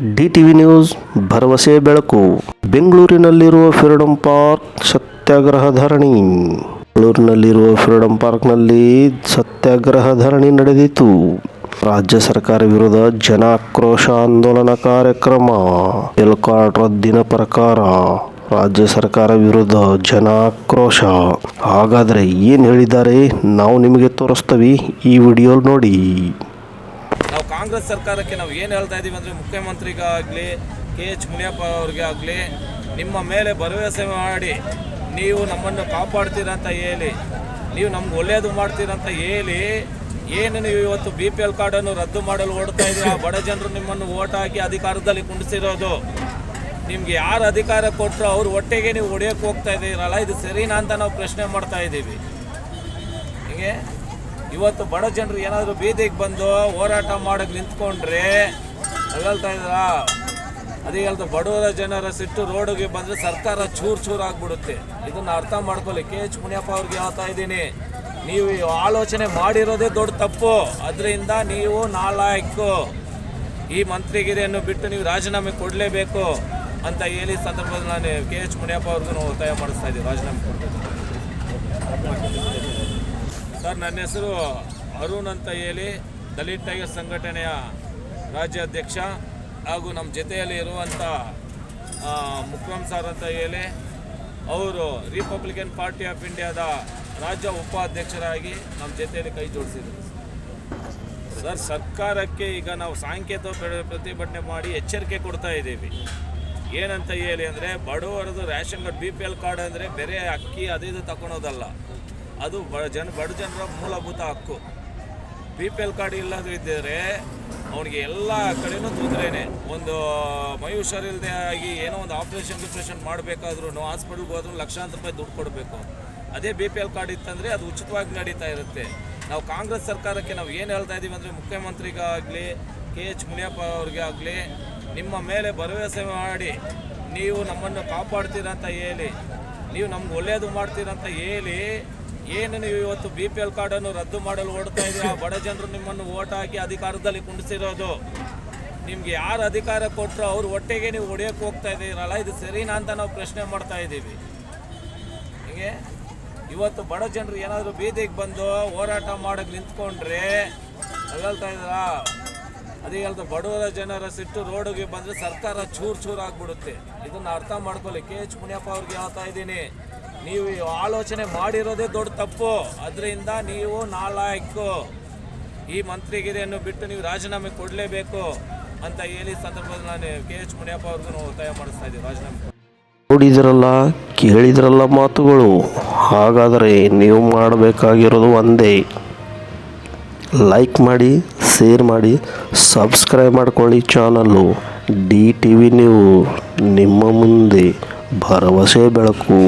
D TV news, ಭರವಸೆ ಬೆಳಕು, ಬೆಂಗಳೂರಿನಲ್ಲಿರುವ ಫ್ರೀಡಂ ಪಾರ್ಕ್ ಸತ್ಯಾಗ್ರಹ ಧರಣಿ. ಬೆಂಗಳೂರಿನಲ್ಲಿರುವ ಫ್ರೀಡಂ ಪಾರ್ಕ್ನಲ್ಲಿ ಸತ್ಯಾಗ್ರಹ ಧರಣಿ ನಡೆದಿತು ರಾಜ್ಯ ಸರ್ಕಾರ ವಿರುದ್ಧ ಜನಾಕ್ರೋಶ ಆಂದೋಲನ ಕಾರ್ಯಕ್ರಮ ಎಲ್ ಕಾರ್ಡ್ ರದ್ದಿನ ಪ್ರಕಾರ. ರಾಜ್ಯ ಸರ್ಕಾರ ವಿರುದ್ಧ ಜನಾಕ್ರೋಶ. ಹಾಗಾದರೆ ಏನು ಹೇಳಿದ್ದಾರೆ? ನಾವು ನಿಮಗೆ ತೋರಿಸ್ತೀವಿ ಈ ವಿಡಿಯೋ ನೋಡಿ. ಕಾಂಗ್ರೆಸ್ ಸರ್ಕಾರಕ್ಕೆ ನಾವು ಏನು ಹೇಳ್ತಾ ಇದ್ದೀವಿ ಅಂದರೆ ಮುಖ್ಯಮಂತ್ರಿಗಾಗಲಿ ಕೆ ಎಚ್ ಮುನಿಯಪ್ಪ ಅವ್ರಿಗೆ ಆಗಲಿ ನಿಮ್ಮ ಮೇಲೆ ಭರವಸೆ ಮಾಡಿ ನೀವು ನಮ್ಮನ್ನು ಕಾಪಾಡ್ತೀರಂತ ಹೇಳಿ ನೀವು ನಮ್ಗೆ ಒಳ್ಳೆಯದು ಮಾಡ್ತೀರಂತ ಹೇಳಿ ಏನು ನೀವು ಇವತ್ತು ಬಿ ಪಿ ಎಲ್ ಕಾರ್ಡನ್ನು ರದ್ದು ಮಾಡಲು ಓಡ್ತಾ ಇದ್ದೀರ ಆ ಬಡ ಜನರು ನಿಮ್ಮನ್ನು ಓಟ್ ಹಾಕಿ ಅಧಿಕಾರದಲ್ಲಿ ಕುಂಡಿಸಿರೋದು. ನಿಮ್ಗೆ ಯಾರು ಅಧಿಕಾರ ಕೊಟ್ಟರು ಅವ್ರ ಹೊಟ್ಟೆಗೆ ನೀವು ಹೊಡೆಯೋಕೆ ಹೋಗ್ತಾ ಇದ್ದೀರಲ್ಲ ಇದು ಸರಿನಾ ಅಂತ ನಾವು ಪ್ರಶ್ನೆ ಮಾಡ್ತಾ ಇದ್ದೀವಿ ಹೀಗೆ? ಇವತ್ತು ಬಡ ಜನರು ಏನಾದರೂ ಬೀದಿಗೆ ಬಂದು ಹೋರಾಟ ಮಾಡಕ್ಕೆ ನಿಂತ್ಕೊಂಡ್ರೆ ಹೇಳ್ತಾ ಇದ್ದೀರಾ ಅದೇ ಹೇಳ್ತಾ ಬಡವರ ಜನರ ಸಿಟ್ಟು ರೋಡಿಗೆ ಬಂದರೆ ಸರ್ಕಾರ ಚೂರು ಚೂರು ಆಗಿಬಿಡುತ್ತೆ. ಇದನ್ನು ಅರ್ಥ ಮಾಡ್ಕೊಳ್ಳಿ. ಕೆ. ಎಚ್. ಮುನಿಯಪ್ಪ ಅವ್ರಿಗೆ ಹೇಳ್ತಾ ಇದ್ದೀನಿ. ನೀವು ಆಲೋಚನೆ ಮಾಡಿರೋದೇ ದೊಡ್ಡ ತಪ್ಪು. ಅದರಿಂದ ನೀವು ನಾಲ್ಕು ಈ ಮಂತ್ರಿಗಿರಿಯನ್ನು ಬಿಟ್ಟು ನೀವು ರಾಜೀನಾಮೆ ಕೊಡಲೇಬೇಕು ಅಂತ ಹೇಳಿ ಸಂದರ್ಭದಲ್ಲಿ ನಾನು ಕೆ. ಎಚ್. ಮುನಿಯಪ್ಪ ಅವ್ರಿಗೂ ಒತ್ತಾಯ ಮಾಡಿಸ್ತಾ ಇದ್ದೀನಿ ರಾಜೀನಾಮೆ ಕೊಡಬೇಕು. ಸರ್, ನನ್ನ ಹೆಸರು ಅರುಣ್ ಅಂತ ಹೇಳಿ, ದಲಿತ್ ಟೈಗರ್ ಸಂಘಟನೆಯ ರಾಜ್ಯಾಧ್ಯಕ್ಷ ಹಾಗೂ ನಮ್ಮ ಜೊತೆಯಲ್ಲಿ ಇರುವಂಥ ಮುಕ್ರಮ್ ಸರ್ ಅಂತ ಹೇಳಿ, ಅವರು ರಿಪಬ್ಲಿಕನ್ ಪಾರ್ಟಿ ಆಫ್ ಇಂಡಿಯಾದ ರಾಜ್ಯ ಉಪಾಧ್ಯಕ್ಷರಾಗಿ ನಮ್ಮ ಜೊತೆಯಲ್ಲಿ ಕೈ ಜೋಡಿಸಿದರು. ಸರ್, ಸರ್ಕಾರಕ್ಕೆ ಈಗ ನಾವು ಸಾಂಕೇತ ಪ್ರ- ಪ್ರತಿಭಟನೆ ಮಾಡಿ ಎಚ್ಚರಿಕೆ ಕೊಡ್ತಾ ಇದ್ದೀವಿ. ಏನಂತ ಹೇಳಿ ಅಂದರೆ, ಬಡವರದು ration card B P L card ಅಂದರೆ ಬೇರೆ ಅಕ್ಕಿ ಅದು ಇದು ತಗೊಳೋದಲ್ಲ ಅದು ಜನ, ಬಡ ಜನರ ಮೂಲಭೂತ ಹಕ್ಕು. ಬಿ ಪಿ ಎಲ್ ಕಾರ್ಡ್ ಇಲ್ಲದಿದ್ದರೆ ಅವನಿಗೆ ಎಲ್ಲ ಕಡೆನೂ ತೊಂದರೆನೆ. ಒಂದು ಮೈ ಹುಷಾರಿಲ್ಲದೆ ಆಗಿ ಏನೋ ಒಂದು ಆಪ್ರೇಷನ್ ಗಿಪ್ರೇಷನ್ ಮಾಡಬೇಕಾದ್ರೂ ಹಾಸ್ಪಿಟ್ಲ್ಗೆ ಹೋದ್ರೂ ಲಕ್ಷಾಂತರ ರೂಪಾಯಿ ದುಡ್ಡು ಕೊಡಬೇಕು. ಅದೇ ಬಿ ಪಿ ಎಲ್ ಕಾರ್ಡ್ ಇತ್ತಂದರೆ ಅದು ಉಚಿತವಾಗಿ ನಡೀತಾ ಇರುತ್ತೆ. ನಾವು ಕಾಂಗ್ರೆಸ್ ಸರ್ಕಾರಕ್ಕೆ ನಾವು ಏನು ಹೇಳ್ತಾ ಇದ್ದೀವಿ ಅಂದರೆ ಮುಖ್ಯಮಂತ್ರಿಗಾಗಲಿ, ಕೆ ಎಚ್ ಮುನಿಯಪ್ಪ ಅವ್ರಿಗೆ ಆಗಲಿ ನಿಮ್ಮ ಮೇಲೆ ಭರವಸೆ ಮಾಡಿ ನೀವು ನಮ್ಮನ್ನು ಕಾಪಾಡ್ತೀರಂತ ಹೇಳಿ, ನೀವು ನಮ್ಗೆ ಒಳ್ಳೆಯದು ಮಾಡ್ತೀರಂತ ಹೇಳಿ ಏನು ನೀವು ಇವತ್ತು ಬಿ ಪಿ ಎಲ್ ಕಾರ್ಡನ್ನು ರದ್ದು ಮಾಡಲು ಓಡ್ತಾ ಬಡ ಜನರು ನಿಮ್ಮನ್ನು ಓಟ್ ಹಾಕಿ ಅಧಿಕಾರದಲ್ಲಿ ಕುಂಡಿಸಿರೋದು. ನಿಮ್ಗೆ ಯಾರು ಅಧಿಕಾರ ಕೊಟ್ಟರು ಅವ್ರ ಹೊಟ್ಟೆಗೆ ನೀವು ಹೊಡೆಯಕ್ಕೆ ಹೋಗ್ತಾ ಇದ್ದೀರಲ್ಲ? ಇದು ಸರಿನಾ ಅಂತ ನಾವು ಪ್ರಶ್ನೆ ಮಾಡ್ತಾ ಇದ್ದೀವಿ. ಹೀಗೆ? ಇವತ್ತು ಬಡ ಜನರು ಏನಾದರೂ ಬೀದಿಗೆ ಬಂದು ಹೋರಾಟ ಮಾಡಕ್ಕೆ ನಿಂತ್ಕೊಂಡ್ರೆ ಹೇಳ್ತಾ ಇದ್ದೀರಾ? ಅದೇ ಹೇಳ್ತಾ ಬಡವರ ಜನರ ಸಿಟ್ಟು ರೋಡಿಗೆ ಬಂದರೆ ಸರ್ಕಾರ ಚೂರು ಚೂರು ಆಗಿಬಿಡುತ್ತೆ. ಇದನ್ನು ಅರ್ಥ ಮಾಡ್ಕೊಳ್ಳಿ. ಕೆ ಎಚ್ ಮುನಿಯಪ್ಪ ಅವ್ರಿಗೆ ಹೇಳ್ತಾ ಇದ್ದೀನಿ. ನೀವು ಆಲೋಚನೆ ಮಾಡಿರೋದೇ ದೊಡ್ಡ ತಪ್ಪು. ಅದರಿಂದ ನೀವು ನಾಲಾಯಕ್ಕು ಈ ಮಂತ್ರಿಗಿರಿಯನ್ನು ಬಿಟ್ಟು ನೀವು ರಾಜೀನಾಮೆ ಕೊಡಲೇಬೇಕು ಅಂತ ಹೇಳಿ ಸಂದರ್ಭದಲ್ಲಿ ನಾನು ಕೆ ಎಚ್ ಮುನಿಯಪ್ಪ ಅವ್ರಿಗೂ ಒತ್ತಾಯ ಮಾಡಿಸ್ತಾ ಇದ್ದೀವಿ, ರಾಜೀನಾಮೆ. ನೋಡಿದ್ರಲ್ಲ, ಕೇಳಿದ್ರಲ್ಲ ಮಾತುಗಳು. ಹಾಗಾದರೆ ನೀವು ಮಾಡಬೇಕಾಗಿರೋದು ಒಂದೇ. ಲೈಕ್ ಮಾಡಿ, ಶೇರ್ ಮಾಡಿ, ಸಬ್ಸ್ಕ್ರೈಬ್ ಮಾಡ್ಕೊಳ್ಳಿ ಚಾನಲ್ಲು. ಡಿ ಟಿ ವಿ ನೀವು ನಿಮ್ಮ ಮುಂದೆ ಭರವಸೆ ಬೆಳಕು.